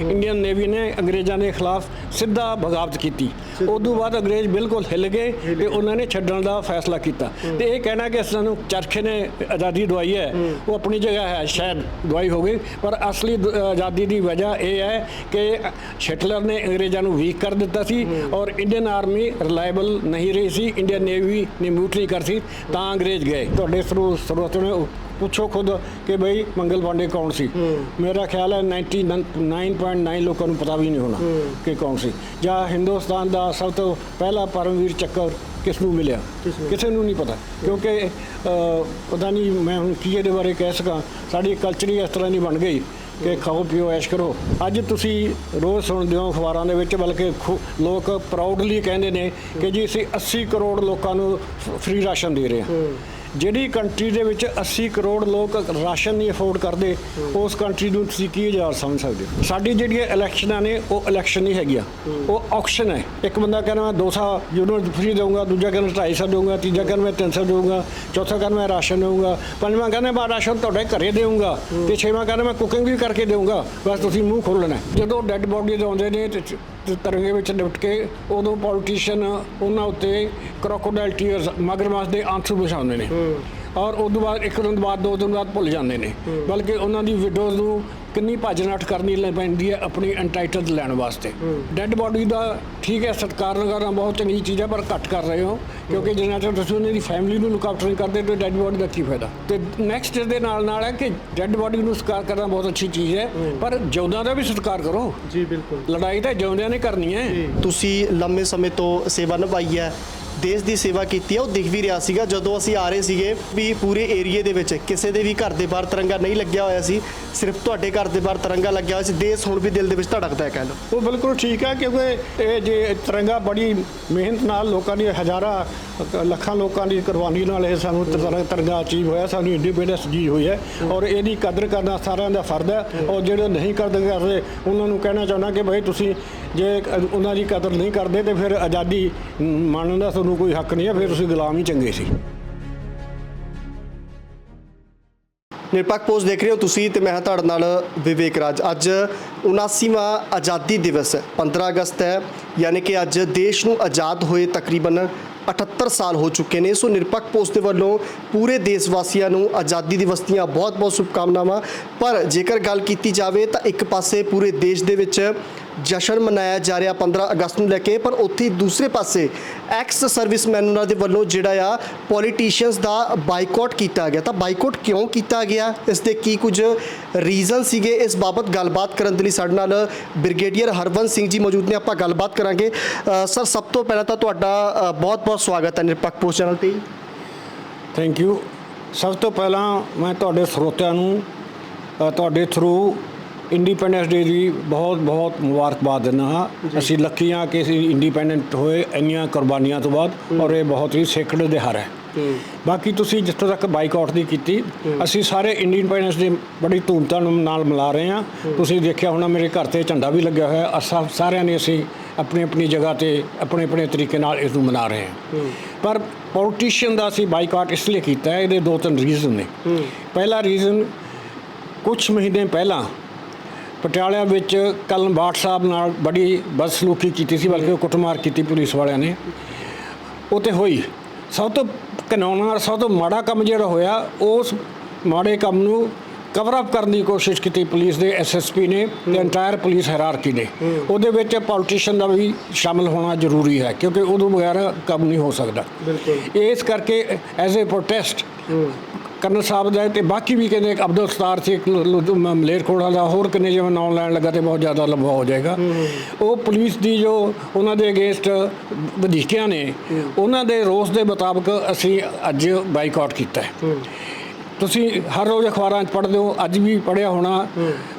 Indian navy ਨੇ ਅੰਗਰੇਜ਼ਾਂ ਦੇ ਖਿਲਾਫ ਸਿੱਧਾ ਬਗਾਵਤ ਕੀਤੀ। ਉਦੋਂ ਬਾਅਦ ਅੰਗਰੇਜ਼ ਬਿਲਕੁਲ ਹਿੱਲ ਗਏ ਤੇ ਉਹਨਾਂ ਨੇ ਛੱਡਣ ਦਾ ਫੈਸਲਾ ਕੀਤਾ। ਤੇ ਇਹ ਕਹਿਣਾ ਕਿ ਸਾਨੂੰ ਚਰਖੇ ਨੇ ਆਜ਼ਾਦੀ ਦਵਾਈ ਹੈ ਉਹ ਆਪਣੀ ਜਗ੍ਹਾ ਹੈ ਸ਼ਾਇਦ ਦਵਾਈ ਹੋ ਗਈ। ਪਰ ਅਸਲੀ ਆਜ਼ਾਦੀ ਦੀ ਵਜ੍ਹਾ ਇਹ ਹੈ ਕਿ ਹਿਟਲਰ ਨੇ ਅੰਗਰੇਜ਼ਾਂ ਨੂੰ ਵੀਕ ਕਰ ਦਿੱਤਾ ਸੀ ਔਰ ਇੰਡੀਅਨ ਆਰਮੀ ਰਿਲਾਇਬਲ ਨਹੀਂ ਰਹੀ ਸੀ। ਇੰਡੀਅਨ ਨੇਵੀ ਨੇ ਮਿਊਟਰੀ ਕਰ ਸੀ ਤਾਂ ਅੰਗਰੇਜ਼ ਗਏ। ਤੁਹਾਡੇ ਸਰੋ ਸਰੋਤੋਂ ਨੇ ਪੁੱਛੋ ਖੁਦ ਕਿ ਬਈ ਮੰਗਲ ਪਾਂਡੇ ਕੌਣ ਸੀ? ਮੇਰਾ ਖਿਆਲ ਹੈ 99.9 ਲੋਕਾਂ ਨੂੰ ਪਤਾ ਵੀ ਨਹੀਂ ਹੋਣਾ ਕਿ ਕੌਣ ਸੀ। ਜਾਂ ਹਿੰਦੁਸਤਾਨ ਦਾ ਸਭ ਤੋਂ ਪਹਿਲਾ ਪਰਮਵੀਰ ਚੱਕਰ ਕਿਸ ਨੂੰ ਮਿਲਿਆ? ਕਿਸੇ ਨੂੰ? ਨਹੀਂ ਪਤਾ। ਕਿਉਂਕਿ ਪਤਾ ਨਹੀਂ ਮੈਂ ਹੁਣ ਕੀ ਇਹਦੇ ਬਾਰੇ ਕਹਿ ਸਕਾਂ। ਸਾਡੀ ਕਲਚਰ ਹੀ ਇਸ ਤਰ੍ਹਾਂ ਦੀ ਬਣ ਗਈ ਕਿ ਖਾਓ ਪੀਓ ਐਸ਼ ਕਰੋ। ਅੱਜ ਤੁਸੀਂ ਰੋਜ਼ ਸੁਣਦੇ ਹੋ ਅਖਬਾਰਾਂ ਦੇ ਵਿੱਚ ਬਲਕਿ ਲੋਕ ਪ੍ਰਾਊਡਲੀ ਕਹਿੰਦੇ ਨੇ ਕਿ ਜੀ ਅਸੀਂ 80 ਕਰੋੜ ਲੋਕਾਂ ਨੂੰ ਫ੍ਰੀ ਰਾਸ਼ਨ ਦੇ ਰਹੇ ਹਾਂ। ਜਿਹੜੀ ਕੰਟਰੀ ਦੇ ਵਿੱਚ 80 ਕਰੋੜ ਲੋਕ ਰਾਸ਼ਨ ਨਹੀਂ ਅਫੋਰਡ ਕਰਦੇ, ਉਸ ਕੰਟਰੀ ਨੂੰ ਤੁਸੀਂ ਕੀ ਹਜ਼ਾਰ ਸਮਝ ਸਕਦੇ ਹੋ? ਸਾਡੀ ਜਿਹੜੀਆਂ ਇਲੈਕਸ਼ਨਾਂ ਨੇ, ਉਹ ਇਲੈਕਸ਼ਨ ਨਹੀਂ ਹੈਗੀਆਂ। ਉਹ ਆਕਸ਼ਨ ਹੈ। ਇੱਕ ਬੰਦਾ ਕਹਿੰਦਾ ਮੈਂ 200 ਯੂਨਿਟ ਫ੍ਰੀ ਦਊਂਗਾ, ਦੂਜਾ ਕਹਿੰਦਾ 250 ਦਊਂਗਾ, ਤੀਜਾ ਕਹਿੰਦਾ ਮੈਂ 300 ਦਊਂਗਾ, ਚੌਥਾ ਕਹਿੰਦਾ ਮੈਂ ਰਾਸ਼ਨ ਦਊਂਗਾ, ਪੰਜਵਾਂ ਕਹਿੰਦਾ ਮੈਂ ਰਾਸ਼ਨ ਤੁਹਾਡੇ ਘਰੇ ਦੇਊਂਗਾ ਤੇ ਛੇਵਾਂ ਕਹਿੰਦਾ ਮੈਂ ਕੁਕਿੰਗ ਵੀ ਕਰਕੇ ਦੇਊਂਗਾ। ਬਸ ਤੁਸੀਂ ਮੂੰਹ ਖੋਲਣਾ ਜਦੋਂ ਡੈੱਡ ਬੋਡੀ ਆਉਂਦੇ ਨੇ ਤੇ ਤੇ ਤਰੰਗੇ ਵਿੱਚ ਲਿਪਟ ਕੇ ਉਦੋਂ ਪੋਲੀਟੀਸ਼ੀਅਨ ਉਹਨਾਂ ਉੱਤੇ ਕ੍ਰੋਕੋਡਾਈਲ ਟੀਅਰਸ ਮਗਰਮੱਛ ਦੇ ਆਂਸੂ ਵਿਛਾਉਂਦੇ ਨੇ। ਔਰ ਉਦੋਂ ਬਾਅਦ ਇੱਕ ਦਿਨ ਬਾਅਦ ਦੋ ਦਿਨ ਬਾਅਦ ਭੁੱਲ ਜਾਂਦੇ ਨੇ। ਬਲਕਿ ਉਹਨਾਂ ਦੀ ਵਿਡੋਜ਼ ਨੂੰ ਕਿੰਨੀ ਭੱਜ ਨੱਠ ਕਰਨੀ ਲੈ ਪੈਂਦੀ ਹੈ ਆਪਣੀ ਐਂਟਾਈਟਲ ਲੈਣ ਵਾਸਤੇ। ਡੈੱਡ ਬੋਡੀ ਦਾ ਠੀਕ ਹੈ ਸਤਿਕਾਰ ਕਰਨਾ ਬਹੁਤ ਚੰਗੀ ਚੀਜ਼ ਹੈ ਪਰ ਘੱਟ ਕਰ ਰਹੇ ਹੋ ਕਿਉਂਕਿ ਜਿੰਨਾ ਚਿਰ ਤੁਸੀਂ ਉਹਨਾਂ ਦੀ ਫੈਮਿਲੀ ਨੂੰ ਲੁੱਕ ਆਫਟਰ ਨਹੀਂ ਕਰਦੇ ਤੇ ਡੈੱਡ ਬੋਡੀ ਦਾ ਕੀ ਫਾਇਦਾ? ਤੇ ਨੈਕਸਟ ਦੇ ਨਾਲ ਨਾਲ ਹੈ ਕਿ ਡੈੱਡ ਬੋਡੀ ਨੂੰ ਸਤਿਕਾਰ ਕਰਨਾ ਬਹੁਤ ਅੱਛੀ ਚੀਜ਼ ਹੈ ਪਰ ਜਿਉਂਦਿਆਂ ਦਾ ਵੀ ਸਤਿਕਾਰ ਕਰੋ। ਜੀ ਬਿਲਕੁਲ। ਲੜਾਈ ਤਾਂ ਜਿਉਂਦਿਆਂ ਨੇ ਕਰਨੀ ਹੈ। ਤੁਸੀਂ ਲੰਮੇ ਸਮੇਂ ਤੋਂ ਸੇਵਾ ਨਿਭਾਈ ਹੈ ਦੇਸ਼ ਦੀ ਸੇਵਾ ਕੀਤੀ ਹੈ, ਉਹ ਦਿਖ ਵੀ ਰਿਹਾ ਸੀਗਾ ਜਦੋਂ ਅਸੀਂ ਆ ਰਹੇ ਸੀਗੇ ਵੀ ਪੂਰੇ ਏਰੀਏ ਦੇ ਵਿੱਚ, ਕਿਸੇ ਦੇ ਵੀ ਘਰ ਦੇ ਬਾਹਰ ਤਿਰੰਗਾ ਨਹੀਂ ਲੱਗਿਆ ਹੋਇਆ ਸੀ, ਸਿਰਫ ਤੁਹਾਡੇ ਘਰ ਦੇ ਬਾਹਰ ਤਿਰੰਗਾ ਲੱਗਿਆ ਹੋਇਆ ਸੀ, ਦੇਸ਼ ਹੁਣ ਵੀ ਦਿਲ ਦੇ ਵਿੱਚ ਧੜਕਦਾ ਹੈ ਕਹਿ ਲਓ। ਉਹ ਬਿਲਕੁਲ ਠੀਕ ਹੈ ਕਿਉਂਕਿ ਇਹ ਜੇ ਤਿਰੰਗਾ ਬੜੀ ਮਿਹਨਤ ਨਾਲ ਲੋਕਾਂ ਦੀ ਹਜ਼ਾਰਾਂ, ਲੱਖਾਂ ਲੋਕਾਂ ਦੀ ਕੁਰਬਾਨੀ ਨਾਲ ਇਹ ਸਾਨੂੰ ਤਿਰ- ਤਿਰੰਗਾ ਅਚੀਵ ਹੋਇਆ ਸਾਨੂੰ ਇੰਡੀਪੈਂਡੈਂਸ ਜੀ ਹੋਈ ਹੈ ਔਰ ਇਹਦੀ ਕਦਰ ਕਰਨਾ ਸਾਰਿਆਂ ਦਾ ਫਰਜ਼ ਹੈ ਔਰ ਜਿਹੜੇ ਨਹੀਂ ਕਰਦੇ ਕਰਦੇ ਉਹਨਾਂ ਨੂੰ ਕਹਿਣਾ ਚਾਹੁੰਦਾ ਕਿ ਭਾਈ ਤੁਸੀਂ ਜੇ ਉਹਨਾਂ ਦੀ ਕਦਰ ਨਹੀਂ ਕਰਦੇ ਤੇ ਫਿਰ ਆਜ਼ਾਦੀ ਮੰਨਣ ਦਾ ਤੁਹਾਨੂੰ ਕੋਈ ਹੱਕ ਨਹੀਂ ਹੈ, ਫਿਰ ਤੁਸੀਂ ਗੁਲਾਮ ਹੀ ਚੰਗੇ ਸੀ। ਨਿਰਪੱਖ ਪੋਸਟ ਦੇਖ ਰਹੇ ਹੋ ਤੁਸੀਂ ਤੇ ਮੈਂ ਹਾਂ ਤੁਹਾਡੇ ਨਾਲ ਵਿਵੇਕ ਰਾਜ। ਅੱਜ 79ਵਾਂ ਆਜ਼ਾਦੀ ਦਿਵਸ ਹੈ 15 ਅਗਸਤ ਹੈ, ਯਾਨੀ ਕਿ ਅੱਜ ਦੇਸ਼ ਨੂੰ ਆਜ਼ਾਦ ਹੋਏ ਤਕਰੀਬਨ 78 ਸਾਲ ਹੋ ਚੁੱਕੇ ਨੇ। ਸੋ ਨਿਰਪੱਖ ਪੋਸਟ ਦੇ ਵੱਲੋਂ ਪੂਰੇ ਦੇਸ਼ ਵਾਸੀਆਂ ਨੂੰ ਆਜ਼ਾਦੀ ਦਿਵਸ ਦੀਆਂ ਬਹੁਤ-ਬਹੁਤ ਸ਼ੁਭਕਾਮਨਾਵਾਂ। ਪਰ ਜੇਕਰ ਗੱਲ ਕੀਤੀ ਜਾਵੇ ਤਾਂ ਇੱਕ ਪਾਸੇ ਪੂਰੇ ਦੇਸ਼ ਦੇ ਵਿੱਚ ਜਸ਼ਨ ਮਨਾਇਆ ਜਾ ਰਿਹਾ 15 ਅਗਸਤ ਨੂੰ ਲੈ ਕੇ, ਪਰ ਉੱਥੇ ਦੂਸਰੇ ਪਾਸੇ ਐਕਸ ਸਰਵਿਸਮੈਨ ਉਹਨਾਂ ਦੇ ਵੱਲੋਂ ਜਿਹੜਾ ਆ ਪੋਲੀਟੀਸ਼ੀਅਨਸ ਦਾ ਬਾਈਕਾਟ ਕੀਤਾ ਗਿਆ। ਤਾਂ ਬਾਈਕਾਟ ਕਿਉਂ ਕੀਤਾ ਗਿਆ? ਇਸ ਦੇ ਕੀ ਕੁਝ ਰੀਜ਼ਨ ਸੀਗੇ? ਇਸ ਬਾਬਤ ਗੱਲਬਾਤ ਕਰਨ ਦੇ ਲਈ ਸਾਡੇ ਨਾਲ ਬ੍ਰਿਗੇਡੀਅਰ ਹਰਵੰਸ ਸਿੰਘ ਜੀ ਮੌਜੂਦ ਨੇ। ਆਪਾਂ ਗੱਲਬਾਤ ਕਰਾਂਗੇ। ਸਰ, ਸਭ ਤੋਂ ਪਹਿਲਾਂ ਤਾਂ ਤੁਹਾਡਾ ਬਹੁਤ-ਬਹੁਤ ਸਵਾਗਤ ਹੈ ਨਿਰਪੱਖ ਪੋਸਟ ਚੈਨਲ ਤੇ। ਥੈਂਕ ਯੂ ਸਭ ਤੋਂ ਪਹਿਲਾਂ ਮੈਂ ਤੁਹਾਡੇ ਸਰੋਤਿਆਂ ਨੂੰ ਤੁਹਾਡੇ ਥਰੂ ਇੰਡੀਪੈਂਡੈਂਸ ਡੇ ਦੀ ਬਹੁਤ ਬਹੁਤ ਮੁਬਾਰਕਬਾਦ ਦਿੰਦਾ ਹਾਂ। ਅਸੀਂ ਲੱਕੀ ਹਾਂ ਕਿ ਅਸੀਂ ਇੰਡੀਪੈਂਡੈਂਟ ਹੋਏ ਇੰਨੀਆਂ ਕੁਰਬਾਨੀਆਂ ਤੋਂ ਬਾਅਦ ਔਰ ਇਹ ਬਹੁਤ ਹੀ ਸੇਕਰਡ ਦਿਹਾੜਾ ਹੈ। ਬਾਕੀ ਤੁਸੀਂ ਜਿੱਥੋਂ ਤੱਕ ਬਾਈਕਾਟ ਦੀ ਕੀਤੀ ਅਸੀਂ ਸਾਰੇ ਇੰਡੀਪੈਂਡੈਂਸ ਡੇ ਬੜੀ ਧੂਮਧਾਮ ਨਾਲ ਮਨਾ ਰਹੇ ਹਾਂ। ਤੁਸੀਂ ਦੇਖਿਆ ਹੋਣਾ ਮੇਰੇ ਘਰ ਤੇ ਝੰਡਾ ਵੀ ਲੱਗਿਆ ਹੋਇਆ ਅਸਾਂ ਸਾਰਿਆਂ ਨੇ ਅਸੀਂ ਆਪਣੀ ਆਪਣੀ ਜਗ੍ਹਾ ਤੇ ਆਪਣੇ ਆਪਣੇ ਤਰੀਕੇ ਨਾਲ ਇਸ ਨੂੰ ਮਨਾ ਰਹੇ ਹਾਂ। ਪਰ ਪੋਲੀਟੀਸ਼ੀਅਨ ਦਾ ਅਸੀਂ ਬਾਈਕਾਟ ਇਸ ਲਈ ਕੀਤਾ ਹੈ ਇਹਦੇ ਦੋ ਤਿੰਨ ਰੀਜ਼ਨ ਨੇ ਪਹਿਲਾ ਰੀਜ਼ਨ ਕੁਝ ਮਹੀਨੇ ਪਹਿਲਾਂ ਪਟਿਆਲਾ ਵਿੱਚ ਕਲਮਬਾਟ ਸਾਹਿਬ ਨਾਲ ਬੜੀ ਬਦਸਲੂਕੀ ਕੀਤੀ ਸੀ ਬਲਕਿ ਕੁੱਟਮਾਰ ਕੀਤੀ ਪੁਲਿਸ ਵਾਲਿਆਂ ਨੇ। ਉਹ ਤੇ ਹੋਈ। ਸਭ ਤੋਂ ਕਾਨੂੰਨ ਸਭ ਤੋਂ ਮਾੜਾ ਕੰਮ ਜਿਹੜਾ ਹੋਇਆ ਉਸ ਮਾੜੇ ਕੰਮ ਨੂੰ ਕਵਰ ਅਪ ਕਰਨ ਦੀ ਕੋਸ਼ਿਸ਼ ਕੀਤੀ ਪੁਲਿਸ ਦੇ ਐਸਐਸਪੀ ਨੇ ਤੇ ਇੰਟਾਇਰ ਪੁਲਿਸ ਹਾਇਰਾਰਕੀ ਨੇ। ਉਹਦੇ ਵਿੱਚ ਪੋਲੀਟੀਸ਼ੀਅਨ ਦਾ ਵੀ ਸ਼ਾਮਲ ਹੋਣਾ ਜ਼ਰੂਰੀ ਹੈ ਕਿਉਂਕਿ ਉਦੋਂ ਬਗੈਰ ਕੰਮ ਨਹੀਂ ਹੋ ਸਕਦਾ। ਇਸ ਕਰਕੇ as a protest colonel sahib ਦਾ ਤੇ ਬਾਕੀ ਵੀ ਕਹਿੰਦੇ ਅਬਦੁਲ ਸਤਾਰ ਸੀ ਇੱਕ ਲ- ਲ- ਮ- ਮਲੇਰਕੋਟਲਾ ਦਾ ਹੋਰ ਕਿੰਨੇ ਜਿਵੇਂ ਨਾਮ ਲੈਣ ਲੱਗਾ ਤੇ ਬਹੁਤ ਜ਼ਿਆਦਾ ਲੰਬਾ ਹੋ ਜਾਏਗਾ। ਉਹ ਪੁਲਿਸ ਦੀ ਜੋ ਉਹਨਾਂ ਦੇ ਅਗੇਂਸਟ ਵਧੀਕੀਆਂ ਨੇ ਉਹਨਾਂ ਦੇ ਰੋਸ ਦੇ ਮੁਤਾਬਕ ਅਸੀਂ ਅੱਜ ਬਾਈਕਾਟ ਕੀਤਾ ਹੈ। ਤੁਸੀਂ ਹਰ ਰੋਜ਼ ਅਖਬਾਰਾਂ 'ਚ ਪੜ੍ਹਦੇ ਹੋ ਅੱਜ ਵੀ ਪੜ੍ਹਿਆ ਹੋਣਾ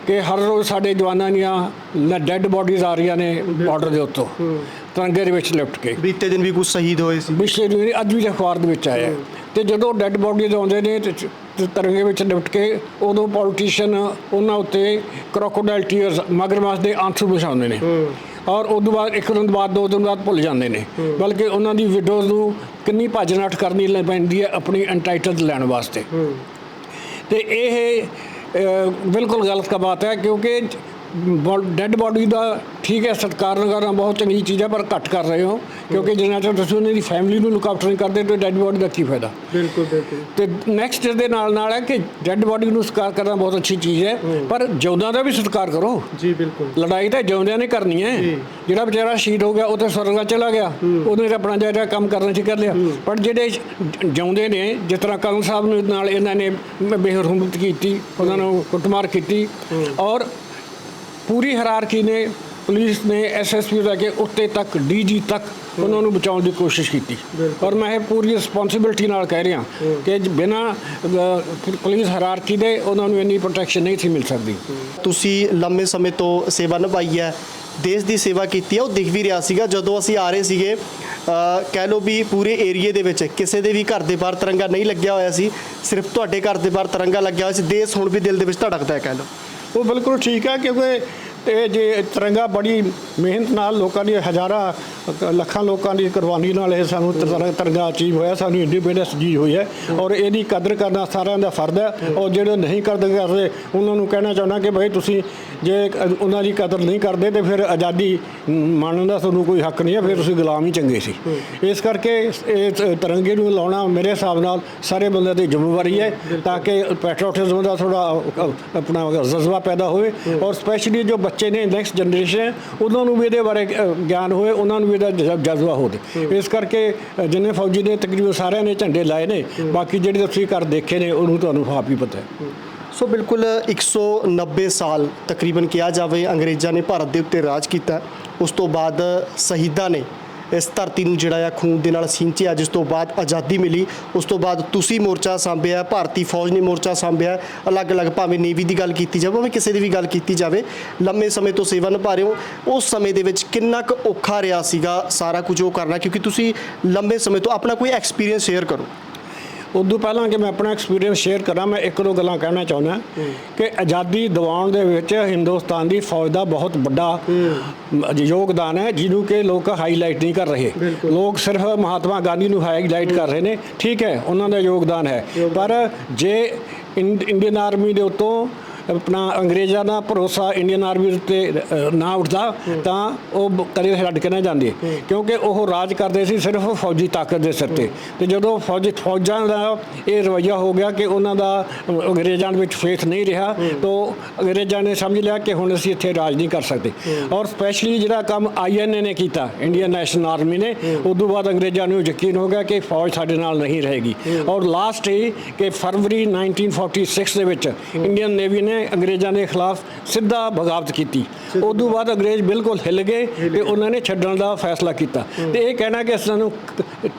ਕਿ ਹਰ ਰੋਜ਼ ਸਾਡੇ ਜਵਾਨਾਂ ਦੀਆਂ ਡੈੱਡ ਬੋਡੀਜ਼ ਆ ਰਹੀਆਂ ਨੇ ਬਾਰਡਰ ਦੇ ਉੱਤੋਂ। ਤਿਰੰਗੇ ਦੇ ਵਿੱਚ ਲਿਪਟ ਕੇ। ਬੀਤੇ ਦਿਨ ਵੀ ਕੁਝ ਸ਼ਹੀਦ ਹੋਏ ਸੀ। ਪਿਛਲੇ ਦਿਨ ਅੱਜ ਵੀ ਅਖਬਾਰ ਦੇ ਵਿੱਚ ਆਇਆ। ਤੇ ਜਦੋਂ ਡੈੱਡ ਬੋਡੀਜ਼ ਆਉਂਦੇ ਨੇ ਤੇ ਤੇ ਤਿਰੰਗੇ ਵਿੱਚ ਲਿਪਟ ਕੇ ਉਦੋਂ ਪੋਲੀਟੀਸ਼ੀਅਨ ਉਹਨਾਂ ਉੱਤੇ ਕ੍ਰੋਕੋਡਾਈਲ ਟੀਅਰਸ ਮਗਰਮੱਛ ਦੇ ਆਂਸੂ ਵਿਛਾਉਂਦੇ ਨੇ। ਔਰ ਉਦੋਂ ਬਾਅਦ ਇੱਕ ਦਿਨ ਬਾਅਦ ਦੋ ਦਿਨ ਬਾਅਦ ਭੁੱਲ ਜਾਂਦੇ ਨੇ। ਬਲਕਿ ਉਹਨਾਂ ਦੀ ਵਿਡੋਜ਼ ਨੂੰ ਕਿੰਨੀ ਭੱਜ ਨੱਠ ਕਰਨੀ ਪੈਂਦੀ ਹੈ ਆਪਣੀ ਐਂਟਾਈਟਲ ਲੈਣ ਵਾਸਤੇ। ਤੇ ਇਹ ਬਿਲਕੁਲ ਗਲਤ ਕਾ ਬਾਤ ਹੈ ਕਿਉਂਕਿ ਡੈੱਡ ਬਾਡੀ ਦਾ ਠੀਕ ਹੈ ਸਤਿਕਾਰ ਕਰਨਾ ਬਹੁਤ ਚੰਗੀ ਚੀਜ਼ ਹੈ ਪਰ ਘੱਟ ਕਰ ਰਹੇ ਹੋ ਕਿਉਂਕਿ ਜਿੰਨਾ ਚਿਰ ਤੁਸੀਂ ਉਹਨਾਂ ਦੀ ਫੈਮਿਲੀ ਨੂੰ ਲੁੱਕ ਆਫਟਰ ਨਹੀਂ ਕਰਦੇ ਤੇ ਡੈੱਡ ਬਾਡੀ ਦਾ ਕੀ ਫਾਇਦਾ? ਬਿਲਕੁਲ ਬਿਲਕੁਲ। ਤੇ ਨੈਕਸਟ ਦੇ ਨਾਲ ਨਾਲ ਹੈ ਕਿ ਡੈੱਡ ਬਾਡੀ ਨੂੰ ਸਤਿਕਾਰ ਕਰਨਾ ਬਹੁਤ ਅੱਛੀ ਚੀਜ਼ ਹੈ ਪਰ ਜਿਉਂਦਿਆਂ ਦਾ ਵੀ ਸਤਿਕਾਰ ਕਰੋ। ਜੀ ਬਿਲਕੁਲ। ਲੜਾਈ ਤਾਂ ਜਿਉਂਦਿਆਂ ਨੇ ਕਰਨੀ ਹੈ। ਜਿਹੜਾ ਵਿਚਾਰਾ ਸ਼ਹੀਦ ਹੋ ਗਿਆ ਉਹ ਤਾਂ ਸਵਰਗਾ ਚਲਾ ਗਿਆ। ਉਹਨੇ ਤਾਂ ਆਪਣਾ ਜਿਹੜਾ ਕੰਮ ਕਰਨਾ ਸੀ ਕਰ ਲਿਆ। ਪਰ ਜਿਹੜੇ ਜਿਉਂਦੇ ਨੇ ਜਿਸ ਤਰ੍ਹਾਂ ਕੰਗ ਸਾਹਿਬ ਨੂੰ ਨਾਲ ਇਹਨਾਂ ਨੇ ਬੇਹਰਮਤ ਕੀਤੀ ਉਹਨਾਂ ਨੂੰ ਕੁੱਟਮਾਰ ਕੀਤੀ। ਔਰ ਪੂਰੀ ਹਰਾਰਕੀ ਨੇ ਪੁਲਿਸ ਨੇ ਐਸਐਸਪੀ ਦਾ ਕੇ ਉੱਤੇ ਤੱਕ ਡੀਜੀ ਤੱਕ ਉਹਨਾਂ ਨੂੰ ਬਚਾਉਣ ਦੀ ਕੋਸ਼ਿਸ਼ ਕੀਤੀ। ਔਰ ਮੈਂ ਇਹ ਪੂਰੀ ਰਿਸਪੌਂਸਿਬਿਲਟੀ ਨਾਲ ਕਹਿ ਰਿਹਾ ਕਿ ਬਿਨਾ ਪੁਲਿਸ ਹਰਾਰਕੀ ਦੇ ਉਹਨਾਂ ਨੂੰ ਇੰਨੀ ਪ੍ਰੋਟੈਕਸ਼ਨ ਨਹੀਂ ਸੀ ਮਿਲ ਸਕਦੀ। ਤੁਸੀਂ ਲੰਮੇ ਸਮੇਂ ਤੋਂ ਸੇਵਾ ਨਿਭਾਈ ਹੈ ਦੇਸ਼ ਦੀ ਸੇਵਾ ਕੀਤੀ ਹੈ ਉਹ ਦਿਖ ਵੀ ਰਿਹਾ ਸੀਗਾ ਜਦੋਂ ਅਸੀਂ ਆ ਰਹੇ ਸੀਗੇ। ਕਹਿ ਲਓ ਵੀ ਪੂਰੇ ਏਰੀਏ ਦੇ ਵਿੱਚ ਕਿਸੇ ਦੇ ਵੀ ਘਰ ਦੇ ਬਾਹਰ ਤਿਰੰਗਾ ਨਹੀਂ ਲੱਗਿਆ ਹੋਇਆ ਸੀ ਸਿਰਫ ਤੁਹਾਡੇ ਘਰ ਦੇ ਬਾਹਰ ਤਿਰੰਗਾ ਲੱਗਿਆ ਹੋਇਆ ਸੀ ਦੇਸ਼ ਹੁਣ ਵੀ ਦਿਲ ਦੇ ਵਿੱਚ ਧੜਕਦਾ ਹੈ ਕਹਿ ਲਓ। ਉਹ ਬਿਲਕੁਲ ਠੀਕ ਹੈ ਕਿਉਂਕਿ ਇਹ ਜੇ ਤਿਰੰਗਾ ਬੜੀ ਮਿਹਨਤ ਨਾਲ ਲੋਕਾਂ ਦੀ ਹਜ਼ਾਰਾਂ, ਲੱਖਾਂ ਲੋਕਾਂ ਦੀ ਕੁਰਬਾਨੀ ਨਾਲ ਇਹ ਸਾਨੂੰ ਤਿਰ- ਤਿਰੰਗਾ ਅਚੀਵ ਹੋਇਆ, ਸਾਨੂੰ ਇੰਡੀਪੈਂਡੈਂਸ ਜੀ ਹੋਈ ਹੈ ਔਰ ਇਹਦੀ ਕਦਰ ਕਰਨਾ ਸਾਰਿਆਂ ਦਾ ਫਰਜ਼ ਹੈ ਔਰ ਜਿਹੜੇ ਨਹੀਂ ਕਰਦੇ ਕਰਦੇ, ਉਹਨਾਂ ਨੂੰ ਕਹਿਣਾ ਚਾਹੁੰਦਾ ਕਿ ਭਾਈ ਤੁਸੀਂ ਜੇ ਉਹਨਾਂ ਦੀ ਕਦਰ ਨਹੀਂ ਕਰਦੇ ਤੇ ਫਿਰ ਆਜ਼ਾਦੀ ਮੰਨਣ ਦਾ ਤੁਹਾਨੂੰ ਕੋਈ ਹੱਕ ਨਹੀਂ ਹੈ, ਫਿਰ ਤੁਸੀਂ ਗੁਲਾਮ ਹੀ ਚੰਗੇ ਸੀ। ਇਸ ਕਰਕੇ ਇਹ ਤਿਰੰਗੇ ਨੂੰ ਲਾਉਣਾ ਮੇਰੇ ਹਿਸਾਬ ਨਾਲ ਸਾਰੇ ਬੰਦਿਆਂ ਦੀ ਜ਼ਿੰਮੇਵਾਰੀ ਹੈ ਤਾਂ ਕਿ ਪੈਟਰੋਟਿਜ਼ਮ ਦਾ ਥੋੜਾ ਆਪਣਾ ਜਜ਼ਬਾ ਪੈਦਾ ਹੋਵੇ ਔਰ ਸਪੈਸ਼ਲੀ ਜੋ ਬੱਚੇ ਨੇ ਨੈਕਸਟ ਜਨਰੇਸ਼ਨ ਹੈ ਉਹਨਾਂ ਨੂੰ ਵੀ ਇਹਦੇ ਬਾਰੇ ਗਿਆਨ ਹੋਵੇ ਉਹਨਾਂ ਨੂੰ ਵੀ ਇਹਦਾ ਜਜ਼ਬਾ ਹੋਵੇ। ਇਸ ਕਰਕੇ ਜਿੰਨੇ ਫੌਜੀ ਨੇ ਤਕਰੀਬਨ ਸਾਰਿਆਂ ਨੇ ਝੰਡੇ ਲਾਏ ਨੇ ਬਾਕੀ ਜਿਹੜੇ ਤੁਸੀਂ ਘਰ ਦੇਖੇ ਨੇ ਉਹਨੂੰ ਤੁਹਾਨੂੰ ਆਪ ਹੀ ਪਤਾ ਹੈ। ਸੋ ਬਿਲਕੁਲ 190 ਸਾਲ ਤਕਰੀਬਨ ਕਿਹਾ ਜਾਵੇ ਅੰਗਰੇਜ਼ਾਂ ਨੇ ਭਾਰਤ ਦੇ ਉੱਤੇ ਰਾਜ ਕੀਤਾ। ਉਸ ਤੋਂ ਬਾਅਦ ਸ਼ਹੀਦਾਂ ਨੇ ਇਸ ਧਰਤੀ ਨੂੰ ਜਿਹੜਾ ਆ ਖੂਨ ਦੇ ਨਾਲ ਸਿੰਚਿਆ ਜਿਸ ਤੋਂ ਬਾਅਦ ਆਜ਼ਾਦੀ ਮਿਲੀ। ਉਸ ਤੋਂ ਬਾਅਦ ਤੁਸੀਂ ਮੋਰਚਾ ਸੰਭਿਆ, ਭਾਰਤੀ ਫੌਜ ਨੇ ਮੋਰਚਾ ਸੰਭਿਆ। ਅਲੱਗ-ਅਲੱਗ ਭਾਵੇਂ ਨੇਵੀ ਦੀ ਗੱਲ ਕੀਤੀ ਜਾਵੇ, ਭਾਵੇਂ ਕਿਸੇ ਦੀ ਵੀ ਗੱਲ ਕੀਤੀ ਜਾਵੇ, ਲੰਮੇ ਸਮੇਂ ਤੋਂ ਸੇਵਾ ਨਿਭਾ ਰਹੇ ਹੋ। ਉਸ ਸਮੇਂ ਦੇ ਵਿੱਚ ਕਿੰਨਾ ਕੁ ਔਖਾ ਰਿਹਾ ਸੀਗਾ ਸਾਰਾ ਕੁਝ ਉਹ ਕਰਨਾ, ਕਿਉਂਕਿ ਤੁਸੀਂ ਲੰਮੇ ਸਮੇਂ ਤੋਂ ਆਪਣਾ ਕੋਈ ਐਕਸਪੀਰੀਅੰਸ ਸ਼ੇਅਰ ਕਰੋ। ਉਦੋਂ ਪਹਿਲਾਂ ਕਿ ਮੈਂ ਆਪਣਾ ਐਕਸਪੀਰੀਅੰਸ ਸ਼ੇਅਰ ਕਰਾਂ ਮੈਂ ਇੱਕ ਦੋ ਗੱਲਾਂ ਕਹਿਣਾ ਚਾਹੁੰਦਾ ਕਿ ਆਜ਼ਾਦੀ ਦਿਵਾਉਣ ਦੇ ਵਿੱਚ ਹਿੰਦੁਸਤਾਨ ਦੀ ਫੌਜ ਦਾ ਬਹੁਤ ਵੱਡਾ ਯੋਗਦਾਨ ਹੈ ਜਿਹਨੂੰ ਕਿ ਲੋਕ ਹਾਈਲਾਈਟ ਨਹੀਂ ਕਰ ਰਹੇ। ਲੋਕ ਸਿਰਫ ਮਹਾਤਮਾ ਗਾਂਧੀ ਨੂੰ ਹਾਈਲਾਈਟ ਕਰ ਰਹੇ ਨੇ। ਠੀਕ ਹੈ ਉਹਨਾਂ ਦਾ ਯੋਗਦਾਨ ਹੈ। ਪਰ ਜੇ ਇੰਡ- ਇੰਡੀਅਨ ਆਰਮੀ ਦੇ ਉੱਤੋਂ ਆਪਣਾ ਅੰਗਰੇਜ਼ਾਂ ਦਾ ਭਰੋਸਾ ਇੰਡੀਅਨ ਆਰਮੀ ਉੱਤੇ ਨਾ ਉੱਠਦਾ ਤਾਂ ਉਹ ਕਦੇ ਛੱਡ ਕੇ ਨਾ ਜਾਂਦੇ। ਕਿਉਂਕਿ ਉਹ ਰਾਜ ਕਰਦੇ ਸੀ ਸਿਰਫ ਫੌਜੀ ਤਾਕਤ ਦੇ ਸਿਰ ਤੇ। ਤੇ ਜਦੋਂ ਫੌਜੀ ਫੌਜਾਂ ਦਾ ਇਹ ਰਵੱਈਆ ਹੋ ਗਿਆ ਕਿ ਉਹਨਾਂ ਦਾ ਅੰਗਰੇਜ਼ਾਂ ਵਿੱਚ ਫੇਥ ਨਹੀਂ ਰਿਹਾ ਤਾਂ ਅੰਗਰੇਜ਼ਾਂ ਨੇ ਸਮਝ ਲਿਆ ਕਿ ਹੁਣ ਅਸੀਂ ਇੱਥੇ ਰਾਜ ਨਹੀਂ ਕਰ ਸਕਦੇ। ਔਰ ਸਪੈਸ਼ਲੀ ਜਿਹੜਾ ਕੰਮ ਆਈਐਨਏ ਨੇ ਕੀਤਾ ਇੰਡੀਅਨ ਨੈਸ਼ਨਲ ਆਰਮੀ ਨੇ ਉਦੋਂ ਬਾਅਦ ਅੰਗਰੇਜ਼ਾਂ ਨੂੰ ਯਕੀਨ ਹੋ ਗਿਆ ਕਿ ਫੌਜ ਸਾਡੇ ਨਾਲ ਨਹੀਂ ਰਹੇਗੀ। ਔਰ ਲਾਸਟ ਇਹ ਕਿ ਫਰਵਰੀ 1946 ਦੇ ਵਿੱਚ ਇੰਡੀਅਨ ਨੇਵੀ ਨੇ ਅੰਗਰੇਜ਼ਾਂ ਦੇ ਖਿਲਾਫ ਸਿੱਧਾ ਬਗਾਵਤ ਕੀਤੀ। ਉਦੋਂ ਬਾਅਦ ਅੰਗਰੇਜ਼ ਬਿਲਕੁਲ ਹਿੱਲ ਗਏ ਤੇ ਉਹਨਾਂ ਨੇ ਛੱਡਣ ਦਾ ਫੈਸਲਾ ਕੀਤਾ। ਤੇ ਇਹ ਕਹਿਣਾ ਕਿ ਸਾਨੂੰ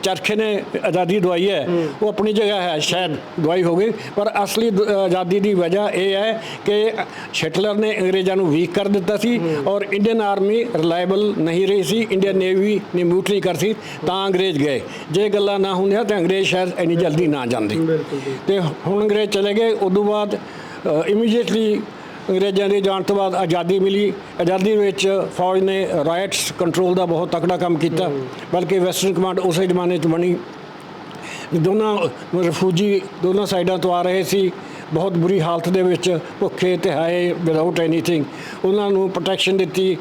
ਚਰਖੇ ਨੇ ਆਜ਼ਾਦੀ ਦਵਾਈ ਹੈ। ਉਹ ਆਪਣੀ ਜਗ੍ਹਾ ਹੈ ਸ਼ਾਇਦ ਦਵਾਈ ਹੋ ਗਈ। ਪਰ ਅਸਲੀ ਆਜ਼ਾਦੀ ਦੀ ਵਜ੍ਹਾ ਇਹ ਹੈ ਕਿ ਹਿਟਲਰ ਨੇ ਅੰਗਰੇਜ਼ਾਂ ਨੂੰ ਵੀਕ ਕਰ ਦਿੱਤਾ ਸੀ ਔਰ ਇੰਡੀਅਨ ਆਰਮੀ ਰਿਲਾਇਬਲ ਨਹੀਂ ਰਹੀ ਸੀ। ਇੰਡੀਅਨ ਨੇਵੀ ਨੇ ਮਿਊਟਰੀ ਕਰ ਸੀ ਤਾਂ ਅੰਗਰੇਜ਼ ਗਏ। ਜੇ ਗੱਲਾਂ ਨਾ ਹੁੰਦੀਆਂ ਤਾਂ ਅੰਗਰੇਜ਼ ਸ਼ਾਇਦ ਇੰਨੀ ਜਲਦੀ ਨਾ ਜਾਂਦੇ। ਤੇ ਹੁਣ ਅੰਗਰੇਜ਼ ਚਲੇ ਗਏ। ਉਦੋਂ ਬਾਅਦ ਇਮੀਡੀਏਟਲੀ ਅੰਗਰੇਜ਼ਾਂ ਦੇ ਜਾਣ ਤੋਂ ਬਾਅਦ ਆਜ਼ਾਦੀ ਮਿਲੀ। ਆਜ਼ਾਦੀ ਵਿੱਚ ਫੌਜ ਨੇ ਰਾਈਟਸ ਕੰਟਰੋਲ ਦਾ ਬਹੁਤ ਤਕੜਾ ਕੰਮ ਕੀਤਾ ਬਲਕਿ ਵੈਸਟਰਨ ਕਮਾਂਡ ਉਸੇ ਜ਼ਮਾਨੇ 'ਚ ਬਣੀ। ਦੋਨਾਂ ਰਿਫਿਊਜੀ ਦੋਨਾਂ ਸਾਈਡਾਂ ਤੋਂ ਆ ਰਹੇ ਸੀ। ਬਹੁਤ ਬੁਰੀ ਹਾਲਤ ਦੇ ਵਿੱਚ ਭੁੱਖੇ ਤੇ ਹਾਏ ਵਿਦਆਊਟ ਐਨੀਥਿੰਗ ਉਹਨਾਂ ਨੂੰ ਪ੍ਰੋਟੈਕਸ਼ਨ ਦਿੱਤੀ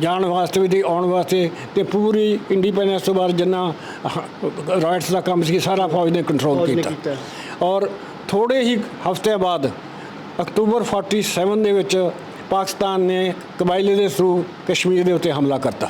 ਜਾਣ ਵਾਸਤੇ ਵੀ ਤੇ ਆਉਣ ਵਾਸਤੇ ਤੇ ਪੂਰੀ ਇੰਡੀਪੈਂਡੈਂਸ ਤੋਂ ਬਾਅਦ ਜਿੰਨਾ ਰਾਈਟਸ ਦਾ ਕੰਮ ਸੀ ਸਾਰਾ ਫੌਜ ਨੇ ਕੰਟਰੋਲ ਕੀਤਾ। ਔਰ ਥੋੜੇ ਹੀ ਹਫ਼ਤੇ ਬਾਅਦ ਅਕਤੂਬਰ 47 ਦੇ ਵਿੱਚ ਪਾਕਿਸਤਾਨ ਨੇ ਕਬਾਇਲੇ ਦੇ ਥਰੂ ਕਸ਼ਮੀਰ ਦੇ ਉੱਤੇ ਹਮਲਾ ਕਰਤਾ।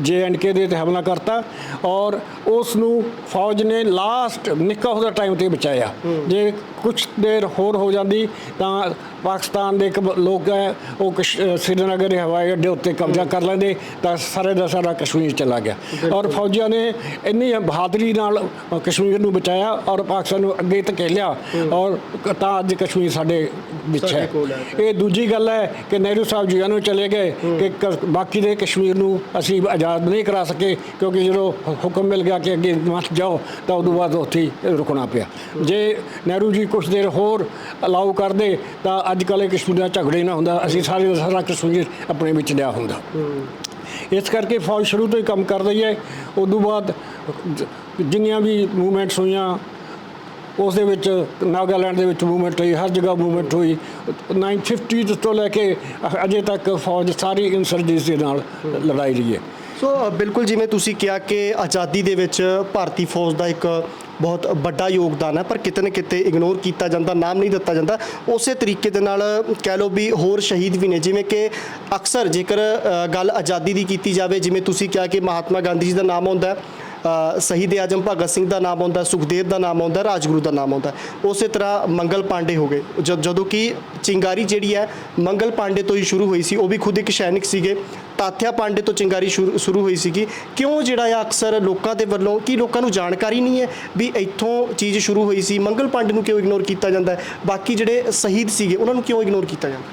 ਜੇ ਐਂਡ ਕੇ ਦੇ ਉੱਤੇ ਹਮਲਾ ਕਰਤਾ ਔਰ ਉਸ ਨੂੰ ਫੌਜ ਨੇ ਲਾਸਟ ਨਿੱਕਾ ਉਹਦਾ ਟਾਈਮ ਤੇ ਬਚਾਇਆ। ਜੇ ਕੁਝ ਦੇਰ ਹੋਰ ਹੋ ਜਾਂਦੀ ਤਾਂ ਪਾਕਿਸਤਾਨ ਦੇ ਇੱਕ ਲੋਕ ਹੈ ਉਹ ਕਸ਼- ਅ, ਸ੍ਰੀਨਗਰ ਦੇ ਹਵਾਈ ਅੱਡੇ ਉੱਤੇ ਕਬਜ਼ਾ ਕਰ ਲੈਂਦੇ ਤਾਂ ਸਾਰੇ ਦਾ ਸਾਰਾ ਕਸ਼ਮੀਰ ਚਲਾ ਗਿਆ। ਔਰ ਫੌਜੀਆਂ ਨੇ ਇੰਨੀ ਬਹਾਦਰੀ ਨਾਲ ਅ, ਕਸ਼ਮੀਰ ਨੂੰ ਬਚਾਇਆ ਔਰ ਪਾਕਿਸਤਾਨ ਨੂੰ ਅੱਗੇ ਧਕੇਲਿਆ ਔਰ ਕ- ਤਾਂ ਅੱਜ ਕਸ਼ਮੀਰ ਸਾਡੇ ਵਿੱਚ ਸਾਡੇ ਹੈ। ਕੋਲ ਹੈ। ਇਹ ਦੂਜੀ ਗੱਲ ਹੈ ਕਿ ਨਹਿਰੂ ਸਾਹਿਬ ਜੀ ਨੂੰ ਚਲੇ ਗਏ ਕਿ ਕ- ਬਾਕੀ ਦੇ ਕਸ਼ਮੀਰ ਨੂੰ ਅਸੀਂ ਆਜ਼ਾਦ ਨਹੀਂ ਕਰਾ ਸਕੇ ਕਿਉਂਕਿ ਜਦੋਂ ਹੁ- ਹੁਕਮ ਮਿਲ ਗਿਆ ਕਿ ਅੱਗੇ ਮਤ ਜਾਓ ਤਾਂ ਉਦੋਂ ਬਾਅਦ ਉੱਥੇ ਹੀ ਰੁਕਣਾ ਪਿਆ। ਜੇ ਨਹਿਰੂ ਜੀ ਕੁਝ ਦੇਰ ਹੋਰ ਅਲਾਉ ਕਰਦੇ ਤਾਂ ਅੱਜ ਕੱਲ੍ਹ ਇਹ ਕਸ਼ਮੀਰ ਦਾ ਝਗੜਾ ਨਾ ਹੁੰਦਾ ਅਸੀਂ ਸਾਰੇ ਦਾ ਸਾਰਾ ਕਸ਼ਮੀਰ ਆਪਣੇ ਵਿੱਚ ਲਿਆ ਹੁੰਦਾ। ਇਸ ਕਰਕੇ ਫੌਜ ਸ਼ੁਰੂ ਤੋਂ ਹੀ ਕੰਮ ਕਰ ਰਹੀ ਹੈ ਉਦੋਂ ਬਾਅਦ ਜ- ਜਿੰਨੀਆਂ ਵੀ ਮੂਵਮੈਂਟਸ ਹੋਈਆਂ ਉਸ ਦੇ ਵਿੱਚ ਨਾਗਾਲੈਂਡ ਦੇ ਵਿੱਚ ਮੂਵਮੈਂਟ ਹੋਈ ਹਰ ਜਗ੍ਹਾ ਮੂਵਮੈਂਟ ਹੋਈ 950 ਤੋਂ ਲੈ ਕੇ ਅਜੇ ਤੱਕ ਫੌਜ ਸਾਰੀ ਇਨਸਰਜੈਂਸੀ ਦੇ ਨਾਲ ਲੜਾਈ ਰਹੀ ਹੈ। ਸੋ ਬਿਲਕੁਲ ਜਿਵੇਂ ਤੁਸੀਂ ਕਿਹਾ ਕਿ ਆਜ਼ਾਦੀ ਦੇ ਵਿੱਚ ਭਾਰਤੀ ਫੌਜ ਦਾ ਇੱਕ ਬਹੁਤ ਵੱਡਾ ਯੋਗਦਾਨ ਹੈ, ਪਰ ਕਿਤੇ ਨਾ ਕਿਤੇ ਇਗਨੋਰ ਕੀਤਾ ਜਾਂਦਾ, ਨਾਮ ਨਹੀਂ ਦਿੱਤਾ ਜਾਂਦਾ। ਉਸੇ ਤਰੀਕੇ ਦੇ ਨਾਲ ਕਹਿ ਲਓ ਵੀ ਹੋਰ ਸ਼ਹੀਦ ਵੀ ਨੇ, ਜਿਵੇਂ ਕਿ ਅਕਸਰ ਜੇਕਰ ਗੱਲ ਆਜ਼ਾਦੀ ਦੀ ਕੀਤੀ ਜਾਵੇ, ਜਿਵੇਂ ਤੁਸੀਂ ਕਿਹਾ ਕਿ ਮਹਾਤਮਾ ਗਾਂਧੀ ਜੀ ਦਾ ਨਾਮ ਆਉਂਦਾ ਹੈ ਸ਼ਹੀਦ ਆਜਮ ਭਗਤ ਸਿੰਘ ਦਾ ਨਾਮ ਆਉਂਦਾ ਸੁਖਦੇਵ ਦਾ ਨਾਮ ਆਉਂਦਾ ਰਾਜਗੁਰੂ ਦਾ ਨਾਮ ਆਉਂਦਾ। ਉਸੇ ਤਰ੍ਹਾਂ ਮੰਗਲ ਪਾਂਡੇ ਹੋ ਗਏ। ਜਦ- ਕਿ ਚਿੰਗਾਰੀ ਜਿਹੜੀ ਹੈ ਮੰਗਲ ਪਾਂਡੇ ਤੋਂ ਹੀ ਸ਼ੁਰੂ ਹੋਈ ਸੀ ਉਹ ਵੀ ਖੁਦ ਇੱਕ ਸੈਨਿਕ ਸੀਗੇ। ਤਾਥਿਆ ਪਾਂਡੇ ਤੋਂ ਚਿੰਗਾਰੀ ਸ਼ੁਰੂ ਸ਼ੁਰੂ ਹੋਈ ਸੀਗੀ। ਕਿਉਂ ਜਿਹੜਾ ਆ ਅਕਸਰ ਲੋਕਾਂ ਦੇ ਵੱਲੋਂ ਕੀ ਲੋਕਾਂ ਨੂੰ ਜਾਣਕਾਰੀ ਨਹੀਂ ਹੈ ਵੀ ਇੱਥੋਂ ਚੀਜ਼ ਸ਼ੁਰੂ ਹੋਈ ਸੀ ਮੰਗਲ ਪਾਂਡੇ ਨੂੰ ਕਿਉਂ ਇਗਨੋਰ ਕੀਤਾ ਜਾਂਦਾ ਹੈ? ਬਾਕੀ ਜਿਹੜੇ ਸ਼ਹੀਦ ਸੀਗੇ ਉਹਨਾਂ ਨੂੰ ਕਿਉਂ ਇਗਨੋਰ ਕੀਤਾ ਜਾਂਦਾ